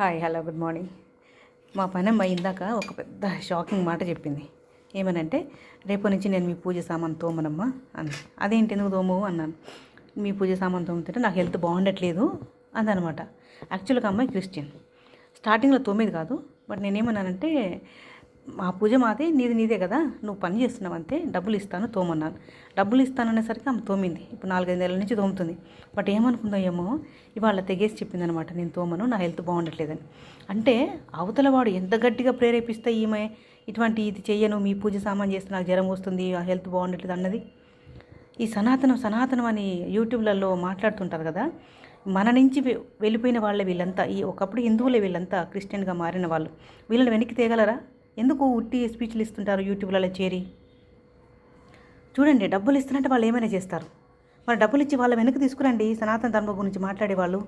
Hi hello good morning. మా పనమ్మ ఇందాక ఒక పెద్ద షాకింగ్ మాట చెప్పింది. ఏమనంటే రేపు నుంచి నేను మీ పూజ సామాన్ తోమనమ్మా అంది అదేంటి ఎందుకు తోము? అన్నాను. మీ పూజ సామాన్ తోముతుంటే నాకు హెల్త్ బాగుండట్లేదు అందనమాట యాక్చువల్గా అమ్మాయి క్రిస్టియన్. స్టార్టింగ్లో తోమేది కాదు బట్ నేనేమన్నానంటే మా పూజ మాదే నీది నీదే కదా. నువ్వు పని చేస్తున్నావు అంతే డబ్బులు ఇస్తాను తోమన్నాను. డబ్బులు ఇస్తాను అనేసరికి ఆమె తోమింది. ఇప్పుడు నాలుగైదు నెలల నుంచి తోముతుంది. బట్ ఏమనుకుందో ఏమో ఇవాళ తెగేసి చెప్పిందనమాట నేను తోమను నా హెల్త్ బాగుండట్లేదని. అంటే అవతల వాడు ఎంత గట్టిగా ప్రేరేపిస్తే ఈమె ఇటువంటి ఇది చెయ్యను మీ పూజ సామాన్ చేస్తే నాకు జ్వరం వస్తుంది ఆ హెల్త్ బాగుండట్లేదు అన్నది? ఈ సనాతనం సనాతనం అని యూట్యూబ్లలో మాట్లాడుతుంటారు కదా. మన నుంచి వె- వెళ్ళిపోయిన వాళ్ళే వీళ్ళంతా. ఈ ఒకప్పుడు హిందువులే వీళ్ళంతా క్రిస్టియన్గా మారిన వాళ్ళు. వీళ్ళని వెనక్కి తేగలరా? ఎందుకు ఉట్టి స్పీచ్లు ఇస్తుంటారు యూట్యూబ్లలో చేరి? చూడండి డబ్బులు ఇస్తున్నట్టు వాళ్ళు ఏమైనా చేస్తారు? మరి డబ్బులు ఇచ్చి వాళ్ళ వెనక్కి తీసుకురండి సనాతన ధర్మం గురించి మాట్లాడే వాళ్ళు